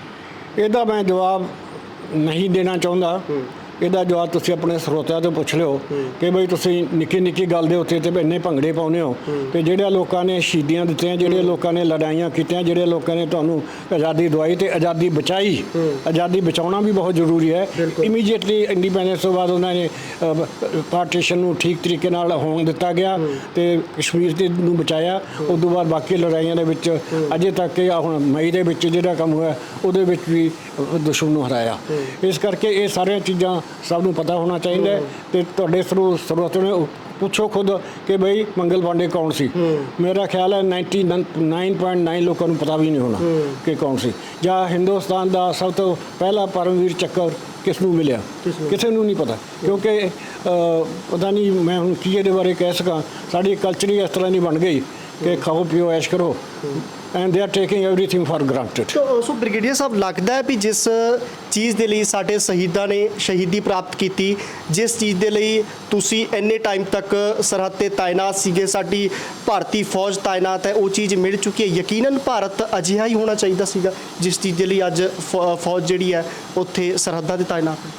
ਇਹਦਾ ਮੈਂ ਜਵਾਬ ਨਹੀਂ ਦੇਣਾ ਚਾਹੁੰਦਾ। ਇਹਦਾ ਜਵਾਬ ਤੁਸੀਂ ਆਪਣੇ ਸਰੋਤਿਆਂ ਤੋਂ ਪੁੱਛ ਲਿਓ ਕਿ ਬਈ ਤੁਸੀਂ ਨਿੱਕੀ ਨਿੱਕੀ ਗੱਲ ਦੇ ਉੱਤੇ ਤੇ ਇੰਨੇ ਭੰਗੜੇ ਪਾਉਂਦੇ ਹੋ ਤੇ ਜਿਹੜੇ ਲੋਕਾਂ ਨੇ ਸ਼ਹੀਦੀਆਂ ਦਿੱਤੀਆਂ ਜਿਹੜੇ ਲੋਕਾਂ ਨੇ ਲੜਾਈਆਂ ਕੀਤੀਆਂ ਜਿਹੜੇ ਲੋਕਾਂ ਨੇ ਤੁਹਾਨੂੰ ਆਜ਼ਾਦੀ ਦਵਾਈ ਤੇ ਆਜ਼ਾਦੀ ਬਚਾਈ ਆਜ਼ਾਦੀ ਬਚਾਉਣਾ ਵੀ ਬਹੁਤ ਜ਼ਰੂਰੀ ਹੈ। ਇਮੀਡੀਏਟਲੀ ਇੰਡੀਪੈਂਡੈਂਸ ਤੋਂ ਬਾਅਦ ਉਹਨਾਂ ਨੇ ਪਾਰਟੀਸ਼ਨ ਨੂੰ ਠੀਕ ਤਰੀਕੇ ਨਾਲ ਹੋਣ ਦਿੱਤਾ ਗਿਆ ਤੇ ਕਸ਼ਮੀਰ ਤੇ ਨੂੰ ਬਚਾਇਆ। ਉਸ ਤੋਂ ਬਾਅਦ ਬਾਕੀ ਲੜਾਈਆਂ ਦੇ ਵਿੱਚ ਅਜੇ ਤੱਕ ਇਹ ਹੁਣ ਮਈ ਦੇ ਵਿੱਚ ਜਿਹੜਾ ਕੰਮ ਹੋਇਆ ਉਹਦੇ ਵਿੱਚ ਵੀ ਦੁਸ਼ਮਣ ਨੂੰ ਹਰਾਇਆ। ਇਸ ਕਰਕੇ ਇਹ ਸਾਰੀਆਂ ਚੀਜ਼ਾਂ ਸਭ ਨੂੰ ਪਤਾ ਹੋਣਾ ਚਾਹੀਦਾ ਹੈ ਤੇ ਤੁਹਾਡੇ ਸਰੋ ਸਰੋਤ ਨੇ ਪੁੱਛੋ ਖੁਦ ਕਿ ਬਈ ਮੰਗਲ ਪਾਂਡੇ ਕੌਣ ਸੀ? ਮੇਰਾ ਖਿਆਲ ਹੈ 99.9 ਲੋਕਾਂ ਨੂੰ ਪਤਾ ਵੀ ਨਹੀਂ ਹੋਣਾ ਕਿ ਕੌਣ ਸੀ। ਜਾਂ ਹਿੰਦੁਸਤਾਨ ਦਾ ਸਭ ਤੋਂ ਪਹਿਲਾ ਪਰਮਵੀਰ ਚੱਕਰ ਕਿਸ ਨੂੰ ਮਿਲਿਆ? ਕਿਸੇ ਨੂੰ? ਨਹੀਂ ਪਤਾ। ਕਿਉਂਕਿ ਪਤਾ ਨਹੀਂ ਮੈਂ ਹੁਣ ਕੀ ਇਹਦੇ ਬਾਰੇ ਕਹਿ ਸਕਾਂ। ਸਾਡੀ ਕਲਚਰ ਹੀ ਇਸ ਤਰ੍ਹਾਂ ਦੀ ਬਣ ਗਈ। ਕਿ ਖਾਓ ਪੀਓ ਐਸ਼ ਕਰੋ। And they are taking everything for granted so so brigadier ਸਾਹਿਬ ਲੱਗਦਾ ਹੈ ਵੀ ਜਿਸ ਚੀਜ਼ ਦੇ ਲਈ ਸਾਡੇ ਸ਼ਹੀਦਾਂ ਨੇ ਸ਼ਹੀਦੀ ਪ੍ਰਾਪਤ ਕੀਤੀ ਜਿਸ ਚੀਜ਼ ਦੇ ਲਈ ਤੁਸੀਂ ਇੰਨੇ ਟਾਈਮ ਤੱਕ ਸਰਹੱਦ ਤੇ ਤਾਇਨਾਤ ਸੀਗੇ ਸਾਡੀ ਭਾਰਤੀ ਫੌਜ ਤਾਇਨਾਤ ਹੈ ਉਹ ਚੀਜ਼ ਮਿਲ ਚੁੱਕੀ ਹੈ। ਯਕੀਨਨ ਭਾਰਤ ਅਜਿਹਾ ਹੀ ਹੋਣਾ ਚਾਹੀਦਾ ਸੀਗਾ ਜਿਸ ਚੀਜ਼ ਦੇ ਲਈ ਅੱਜ ਫੌ- ਫੌਜ ਜਿਹੜੀ ਹੈ ਉੱਥੇ ਸਰਹੱਦਾਂ ਤੇ ਤਾਇਨਾਤ ਹੈ।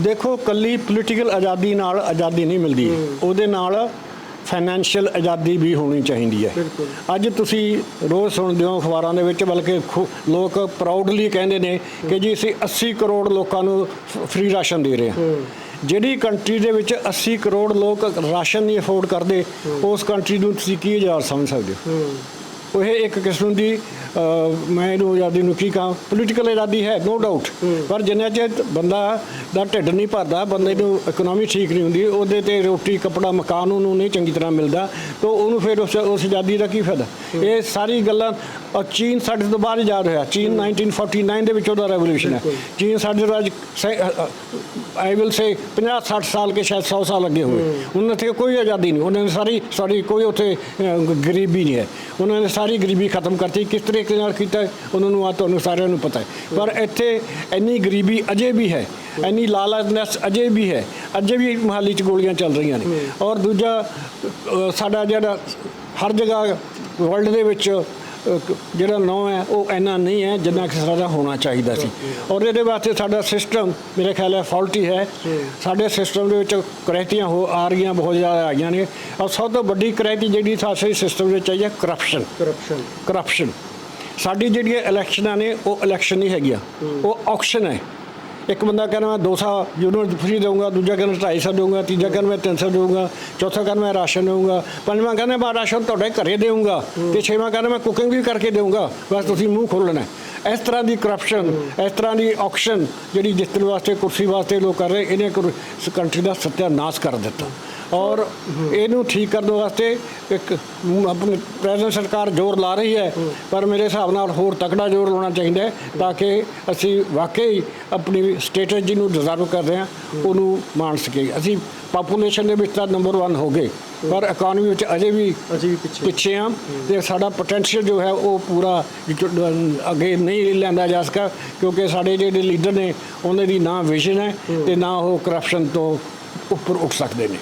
ਦੇਖੋ ਕੱਲੀ ਪੋਲੀਟੀਕਲ ਆਜ਼ਾਦੀ ਨਾਲ ਆਜ਼ਾਦੀ ਨਹੀਂ ਮਿਲਦੀ। ਉਹਦੇ ਨਾਲ ਫਾਈਨੈਂਸ਼ੀਅਲ ਆਜ਼ਾਦੀ ਵੀ ਹੋਣੀ ਚਾਹੀਦੀ ਹੈ। ਅੱਜ ਤੁਸੀਂ ਰੋਜ਼ ਸੁਣਦੇ ਹੋ ਅਖਬਾਰਾਂ ਦੇ ਵਿੱਚ ਬਲਕਿ ਲੋਕ ਪ੍ਰਾਊਡਲੀ ਕਹਿੰਦੇ ਨੇ ਕਿ ਜੀ ਅਸੀਂ 80 ਕਰੋੜ ਲੋਕਾਂ ਨੂੰ ਫ੍ਰੀ ਰਾਸ਼ਨ ਦੇ ਰਹੇ ਹਾਂ। ਜਿਹੜੀ ਕੰਟਰੀ ਦੇ ਵਿੱਚ 80 ਕਰੋੜ ਲੋਕ ਰਾਸ਼ਨ ਨਹੀਂ ਅਫੋਰਡ ਕਰਦੇ ਉਸ ਕੰਟਰੀ ਨੂੰ ਤੁਸੀਂ ਕੀ ਆਜ਼ਾਦ ਸਮਝ ਸਕਦੇ ਹੋ। ਉਹ ਇਹ ਇੱਕ ਕਿਸਮ ਦੀ ਮੈਂ ਇਹਨੂੰ ਆਜ਼ਾਦੀ ਨੂੰ ਕੀ ਕਹਾਂ ਪੋਲੀਟੀਕਲ ਆਜ਼ਾਦੀ ਹੈ ਨੋ ਡਾਊਟ ਪਰ ਜਿੰਨਾ ਚਿਰ ਬੰਦਾ ਦਾ ਢਿੱਡ ਨਹੀਂ ਭਰਦਾ ਬੰਦੇ ਨੂੰ ਇਕਨੋਮੀ ਠੀਕ ਨਹੀਂ ਹੁੰਦੀ ਉਹਦੇ ਤੇ ਰੋਟੀ ਕੱਪੜਾ ਮਕਾਨ ਉਹਨੂੰ ਨਹੀਂ ਚੰਗੀ ਤਰ੍ਹਾਂ ਮਿਲਦਾ ਤਾਂ ਉਹਨੂੰ ਫਿਰ ਉਸ ਆਜ਼ਾਦੀ ਦਾ ਕੀ ਫਾਇਦਾ? ਇਹ ਸਾਰੀ ਗੱਲਾਂ ਔਰ ਚੀਨ ਸਾਡੇ ਤੋਂ ਬਾਹਰ ਆਜ਼ਾਦ ਹੋਇਆ ਚੀਨ 1949 ਦੇ ਵਿੱਚ ਉਹਦਾ ਰੈਵੋਲੂਸ਼ਨ ਹੈ। ਚੀਨ ਸਾਡੇ ਰਾਜ ਆਈ ਵਿਲ ਸੇ 50 60 ਸਾਲ ਕੇ ਸ਼ਾਇਦ 100 ਸਾਲ ਅੱਗੇ ਹੋਏ। ਉਹਨਾਂ ਤੇ ਕੋਈ ਆਜ਼ਾਦੀ ਨਹੀਂ। ਉਹਨਾਂ ਨੇ ਸਾਰੀ ਸਾਰੀ ਕੋਈ ਉੱਥੇ ਗਰੀਬੀ ਨਹੀਂ ਹੈ। ਉਹਨਾਂ ਨੇ ਸਾਰੀ ਗਰੀਬੀ ਖਤਮ ਕਰਤੀ। ਕਿਸ ਤਰੀਕੇ ਨਾਲ ਕੀਤਾ ਉਹਨਾਂ ਨੂੰ ਆ ਤੁਹਾਨੂੰ ਸਾਰਿਆਂ ਨੂੰ ਪਤਾ ਹੈ। ਪਰ ਇੱਥੇ ਇੰਨੀ ਗਰੀਬੀ ਅਜੇ ਵੀ ਹੈ। ਇੰਨੀ ਲਾਲਚਨੈਸ ਅਜੇ ਵੀ ਹੈ। ਅਜੇ ਵੀ ਮਹਾਲੀ ਚ ਗੋਲੀਆਂ ਚੱਲ ਰਹੀਆਂ ਨੇ। ਔਰ ਦੂਜਾ ਸਾਡਾ ਜਿਹੜਾ ਹਰ ਜਗ੍ਹਾ ਵਰਲਡ ਦੇ ਵਿੱਚ ਅਹ, ਜਿਹੜਾ ਨੌ ਹੈ ਉਹ ਇੰਨਾ ਨਹੀਂ ਹੈ ਜਿੰਨਾ ਕਿ ਸਾਡਾ ਹੋਣਾ ਚਾਹੀਦਾ ਸੀ। ਔਰ ਇਹਦੇ ਵਾਸਤੇ ਸਾਡਾ ਸਿਸਟਮ ਮੇਰੇ ਖਿਆਲ ਹੈ ਫਾਲਟੀ ਹੈ। ਸਾਡੇ ਸਿਸਟਮ ਦੇ ਵਿੱਚ ਕਰੈਤੀਆਂ ਹੋ ਆ ਰਹੀਆਂ ਬਹੁਤ ਜ਼ਿਆਦਾ ਆਈਆਂ ਨੇ। ਔਰ ਸਭ ਤੋਂ ਵੱਡੀ ਕਰੈਤੀ ਜਿਹੜੀ ਸਾਡੇ ਸਿਸਟਮ ਵਿੱਚ ਆਈ ਹੈ ਕਰਪਸ਼ਨ ਕਰਪਸ਼ਨ ਕਰਪਸ਼ਨ ਸਾਡੀ ਜਿਹੜੀਆਂ ਇਲੈਕਸ਼ਨਾਂ ਨੇ ਉਹ ਇਲੈਕਸ਼ਨ ਨਹੀਂ ਹੈਗੀਆਂ। ਉਹ ਆਕਸ਼ਨ ਹੈ। ਇੱਕ ਬੰਦਾ ਕਹਿੰਦਾ ਮੈਂ 200 ਯੂਨਿਟ ਫ੍ਰੀ ਦਊਂਗਾ, ਦੂਜਾ ਕਹਿੰਦਾ 250 ਦਊਂਗਾ, ਤੀਜਾ ਕਹਿੰਦਾ ਮੈਂ 300 ਦਊਂਗਾ, ਚੌਥਾ ਕਹਿੰਦਾ ਮੈਂ ਰਾਸ਼ਨ ਦਊਂਗਾ, ਪੰਜਵਾਂ ਕਹਿੰਦਾ ਮੈਂ ਰਾਸ਼ਨ ਤੁਹਾਡੇ ਘਰੇ ਦੇਊਂਗਾ ਤੇ ਛੇਵਾਂ ਕਹਿੰਦਾ ਮੈਂ ਕੁਕਿੰਗ ਵੀ ਕਰਕੇ ਦੇਊਂਗਾ, ਬਸ ਤੁਸੀਂ ਮੂੰਹ ਖੋਲਣਾ ਇਸ ਤਰ੍ਹਾਂ ਦੀ ਕਰਪਸ਼ਨ ਇਸ ਤਰ੍ਹਾਂ ਦੀ ਆਕਸ਼ਨ ਜਿਹੜੀ ਜਿੱਤਣ ਵਾਸਤੇ ਕੁਰਸੀ ਵਾਸਤੇ ਲੋਕ ਕਰ ਰਹੇ ਇਹਨੇ ਕੰਟਰੀ ਦਾ ਸਤਿਆਨਾਸ਼ ਕਰ ਦਿੱਤਾ। ਔਰ ਇਹਨੂੰ ਠੀਕ ਕਰਨ ਵਾਸਤੇ ਇੱਕ ਮ, ਆਪਣੀ ਪ੍ਰੈਜ਼ੈਂਟ ਸਰਕਾਰ ਜ਼ੋਰ ਲਾ ਰਹੀ ਹੈ ਪਰ ਮੇਰੇ ਹਿਸਾਬ ਨਾਲ ਹੋਰ ਤਕੜਾ ਜ਼ੋਰ ਲਾਉਣਾ ਚਾਹੀਦਾ ਹੈ ਤਾਂ ਕਿ ਅਸੀਂ ਵਾਕਈ ਆਪਣੀ ਸਟੇਟਸ ਜਿਹਨੂੰ ਡਿਜ਼ਰਵ ਕਰ ਰਹੇ ਹਾਂ ਉਹਨੂੰ ਮਾਣ ਸਕੀਏ। ਅਸੀਂ ਪਾਪੂਲੇਸ਼ਨ ਦੇ ਵਿੱਚ ਤਾਂ ਨੰਬਰ 1 ਹੋ ਗਏ। ਪਰ ਇਕਨੋਮੀ ਵਿੱਚ ਅਜੇ ਵੀ ਅਜੇ ਵੀ ਪਿੱਛੇ ਪਿੱਛੇ ਆ ਤੇ ਸਾਡਾ ਪੋਟੈਂਸ਼ੀਅਲ ਜੋ ਹੈ ਉਹ ਪੂਰਾ ਅੱਗੇ ਨਹੀਂ ਲੈਂਦਾ ਜਾ ਸਕਾ ਕਿਉਂਕਿ ਸਾਡੇ ਜਿਹੜੇ ਲੀਡਰ ਨੇ ਉਹਨਾਂ ਦੀ ਨਾ ਵਿਜ਼ਨ ਹੈ ਤੇ ਨਾ ਉਹ ਕਰਪਸ਼ਨ ਤੋਂ ਉੱਪਰ ਉੱਠ ਸਕਦੇ ਨੇ।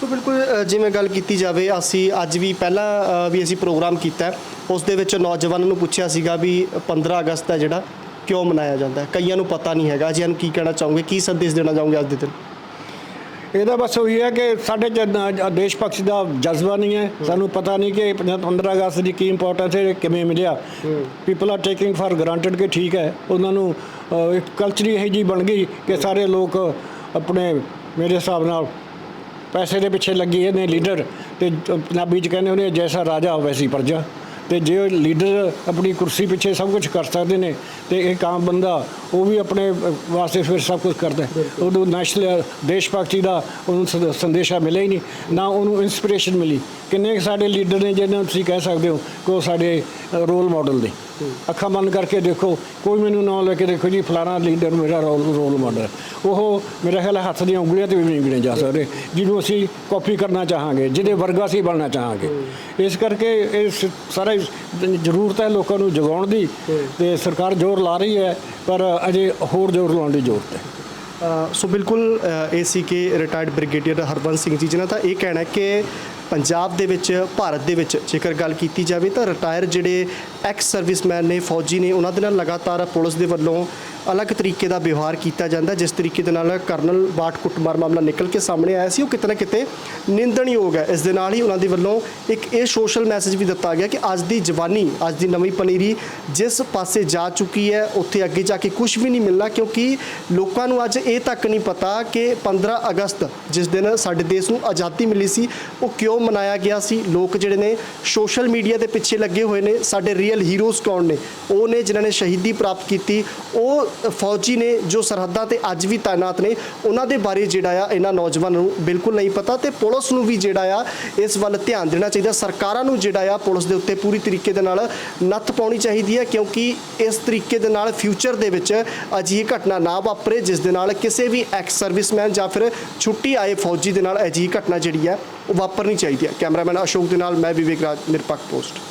ਸੋ ਬਿਲਕੁਲ ਜਿਵੇਂ ਗੱਲ ਕੀਤੀ ਜਾਵੇ ਅਸੀਂ ਅੱਜ ਵੀ ਪਹਿਲਾਂ ਵੀ ਅਸੀਂ ਪ੍ਰੋਗਰਾਮ ਕੀਤਾ। ਉਸ ਦੇ ਵਿੱਚ ਨੌਜਵਾਨਾਂ ਨੂੰ ਪੁੱਛਿਆ ਸੀਗਾ ਵੀ 15 ਅਗਸਤ ਹੈ ਜਿਹੜਾ ਕਿਉਂ ਮਨਾਇਆ ਜਾਂਦਾ ਹੈ। ਕਈਆਂ ਨੂੰ ਪਤਾ ਨਹੀਂ ਹੈਗਾ। ਜੀ ਨੂੰ ਕੀ ਕਹਿਣਾ ਚਾਹੋਗੇ? ਕੀ ਸੰਦੇਸ਼ ਦੇਣਾ ਚਾਹੋਗੇ ਅੱਜ ਦੇ ਦਿਨ? ਇਹਦਾ ਬਸ ਉਹੀ ਹੈ ਕਿ ਸਾਡੇ ਚ ਨਾ- ਦੇਸ਼ ਭਗਤੀ ਦਾ ਜਜ਼ਬਾ ਨਹੀਂ ਹੈ। ਸਾਨੂੰ ਪਤਾ ਨਹੀਂ ਕਿ 15 ਅਗਸਤ ਦੀ ਕੀ ਇੰਪੋਰਟੈਂਸ ਹੈ ਕਿਵੇਂ ਮਿਲਿਆ। People are taking for granted ਕਿ ਠੀਕ ਹੈ। ਉਹਨਾਂ ਨੂੰ ਅਹ, ਇੱਕ ਕਲਚਰ ਇਹੋ ਜਿਹੀ ਬਣ ਗਈ ਕਿ ਸਾਰੇ ਲੋਕ ਆਪਣੇ ਮੇਰੇ ਹਿਸਾਬ ਨਾਲ ਪੈਸੇ ਦੇ ਪਿੱਛੇ ਲੱਗੀ ਨੇ ਲੀਡਰ ਤੇ ਪੰਜਾਬੀ ਚ ਕਹਿੰਦੇ ਹੁੰਦੇ ਆ, ਜੈਸਾ ਰਾਜਾ ਵੈਸੀ ਪ੍ਰਜਾ। ਤੇ ਜੇ ਉਹ ਲੀਡਰ ਆਪਣੀ ਕੁਰਸੀ ਪਿੱਛੇ ਸਭ ਕੁਝ ਕਰ ਸਕਦੇ ਨੇ ਤੇ ਇੱਕ ਆਮ ਬੰਦਾ ਉਹ ਵੀ ਆਪਣੇ ਵਾਸਤੇ ਫਿਰ ਸਭ ਕੁਝ ਕਰਦਾ। ਉਹਨੂੰ ਨੈਸ਼ਨਲ ਦੇਸ਼ ਭਗਤੀ ਦਾ ਉਹਨੂੰ ਸੰਦ- ਸੰਦੇਸ਼ਾ ਮਿਲਿਆ ਹੀ ਨਹੀਂ ਨਾ ਉਹਨੂੰ ਇਨਸਪੀਰੇਸ਼ਨ ਮਿਲੀ। ਕਿੰਨੇ ਸਾਡੇ ਲੀਡਰ ਨੇ ਜਿਹਨਾਂ ਨੂੰ ਤੁਸੀਂ ਕਹਿ ਸਕਦੇ ਹੋ ਕਿ ਉਹ ਸਾਡੇ ਰੋਲ ਮਾਡਲ ਨੇ। ਅੱਖਾਂ ਬੰਦ ਕਰਕੇ ਦੇਖੋ ਕੋਈ ਮੈਨੂੰ ਨਾਮ ਲੈ ਕੇ ਦੇਖੋ ਜੀ ਫਲਾਣਾ ਲੀਡਰ ਮੇਰਾ ਰੋਲ ਰੋਲ ਮਾਡਲ ਉਹ ਮੇਰਾ ਖਿਆਲ ਹੱਥ ਦੀਆਂ ਉਂਗਲੀਆਂ ਤੇ ਵੀ ਨਹੀਂ ਗਿਣੇ ਜਾ ਸਕਦੇ ਜਿਹਨੂੰ ਅਸੀਂ ਕਾਪੀ ਕਰਨਾ ਚਾਹਾਂਗੇ ਜਿਹਦੇ ਵਰਗਾ ਅਸੀਂ ਬਣਨਾ ਚਾਹਾਂਗੇ। ਇਸ ਕਰਕੇ ਇਹ ਸਾਰਾ ਜ਼ਰੂਰਤ ਹੈ ਲੋਕਾਂ ਨੂੰ ਜਗਾਉਣ ਦੀ ਤੇ ਸਰਕਾਰ ਜ਼ੋਰ ਲਾ ਰਹੀ ਹੈ ਪਰ ਅਜੇ ਹੋਰ ਜ਼ੋਰ ਲਾਉਣ ਦੀ ਜ਼ਰੂਰਤ ਹੈ। ਸੋ ਬਿਲਕੁਲ ਅ, ਇਹ ਸੀ ਕਿ ਰਿਟਾਇਰਡ ਬ੍ਰਿਗੇਡੀਅਰ ਹਰਬੰਸ ਸਿੰਘ ਜੀ ਜਿਨ੍ਹਾਂ ਦਾ ਇਹ ਕਹਿਣਾ ਹੈ ਕਿ ਪੰਜਾਬ ਦੇ ਵਿੱਚ, ਭਾਰਤ ਦੇ ਵਿੱਚ ਜੇਕਰ ਗੱਲ ਕੀਤੀ ਜਾਵੇ ਤਾਂ ਰਿਟਾਇਰ ਜਿਹੜੇ ਐਕਸ ਸਰਵਿਸਮੈਨ ਨੇ, ਫੌਜੀ ਨੇ, ਉਹਨਾਂ ਦੇ ਨਾਲ ਲਗਾਤਾਰ ਪੁਲਿਸ ਦੇ ਵੱਲੋਂ ਅਲੱਗ ਤਰੀਕੇ ਦਾ ਵਿਵਹਾਰ ਕੀਤਾ ਜਾਂਦਾ, ਜਿਸ ਤਰੀਕੇ ਦੇ ਨਾਲ ਕਰਨਲ ਬਾਟ ਕੁੱਟਮਾਰ ਮਾਮਲਾ ਨਿਕਲ ਕੇ ਸਾਹਮਣੇ ਆਇਆ ਸੀ, ਉਹ ਕਿਤੇ ਨਾ ਕਿਤੇ ਨਿੰਦਣਯੋਗ ਹੈ। ਇਸ ਦੇ ਨਾਲ ਹੀ ਉਹਨਾਂ ਦੇ ਵੱਲੋਂ ਇੱਕ ਇਹ ਸੋਸ਼ਲ ਮੈਸੇਜ ਵੀ ਦਿੱਤਾ ਗਿਆ ਕਿ ਅੱਜ ਦੀ ਜਵਾਨੀ, ਅੱਜ ਦੀ ਨਵੀਂ ਪਨੀਰੀ ਜਿਸ ਪਾਸੇ ਜਾ ਚੁੱਕੀ ਹੈ, ਉੱਥੇ ਅੱਗੇ ਜਾ ਕੇ ਕੁਝ ਵੀ ਨਹੀਂ ਮਿਲਣਾ, ਕਿਉਂਕਿ ਲੋਕਾਂ ਨੂੰ ਅੱਜ ਇਹ ਤੱਕ ਨਹੀਂ ਪਤਾ ਕਿ 15 ਅਗਸਤ ਜਿਸ ਦਿਨ ਸਾਡੇ ਦੇਸ਼ ਨੂੰ ਆਜ਼ਾਦੀ ਮਿਲੀ ਸੀ, ਉਹ ਕਿਉਂ ਮਨਾਇਆ ਗਿਆ ਸੀ? ਲੋਕ ਜਿਹੜੇ ਨੇ ਸੋਸ਼ਲ ਮੀਡੀਆ ਦੇ ਪਿੱਛੇ ਲੱਗੇ ਹੋਏ ਨੇ, ਸਾਡੇ ਰੀਅਲ ਹੀਰੋਜ਼ ਕੌਣ ਨੇ? ਉਹ ਨੇ ਜਿਨ੍ਹਾਂ ਨੇ ਸ਼ਹੀਦੀ ਪ੍ਰਾਪਤ ਕੀਤੀ, ਉਹ ਫੌਜੀ ਨੇ, ਜੋ ਸਰਹੱਦਾਂ ਤੇ ਅੱਜ ਵੀ ਤਾਇਨਾਤ ਨੇ, ਉਹਨਾਂ ਦੇ ਬਾਰੇ ਜਿਹੜਾ ਆ ਇਹਨਾਂ ਨੌਜਵਾਨਾਂ ਨੂੰ ਬਿਲਕੁਲ ਨਹੀਂ ਪਤਾ ਤੇ ਪੁਲਿਸ ਨੂੰ ਵੀ ਜਿਹੜਾ ਆ ਇਸ ਵੱਲ ਧਿਆਨ ਦੇਣਾ ਚਾਹੀਦਾ। ਸਰਕਾਰਾਂ ਨੂੰ ਜਿਹੜਾ ਆ ਪੁਲਿਸ ਦੇ ਉੱਤੇ ਪੂਰੀ ਤਰੀਕੇ ਦੇ ਨਾਲ ਨੱਥ ਪਾਉਣੀ ਚਾਹੀਦੀ ਹੈ ਕਿਉਂਕਿ ਇਸ ਤਰੀਕੇ ਦੇ ਨਾਲ ਫਿਊਚਰ ਦੇ ਵਿੱਚ ਅਜਿਹੀ ਘਟਨਾ ਨਾ ਵਾਪਰੇ, ਜਿਸ ਦੇ ਨਾਲ ਕਿਸੇ ਵੀ ਐਕਸ ਸਰਵਿਸਮੈਨ ਜਾਂ ਫਿਰ ਛੁੱਟੀ ਆਏ ਫੌਜੀ ਦੇ ਨਾਲ ਅਜਿਹੀ ਘਟਨਾ ਜਿਹੜੀ ਹੈ ਉਹ ਵਾਪਰਨੀ ਚਾਹੀਦੀ ਹੈ। ਕੈਮਰਾਮੈਨ ਅਸ਼ੋਕ ਦੇ ਨਾਲ ਮੈਂ ਵਿਵੇਕ ਰਾਜ, ਨਿਰਪੱਖ ਪੋਸਟ।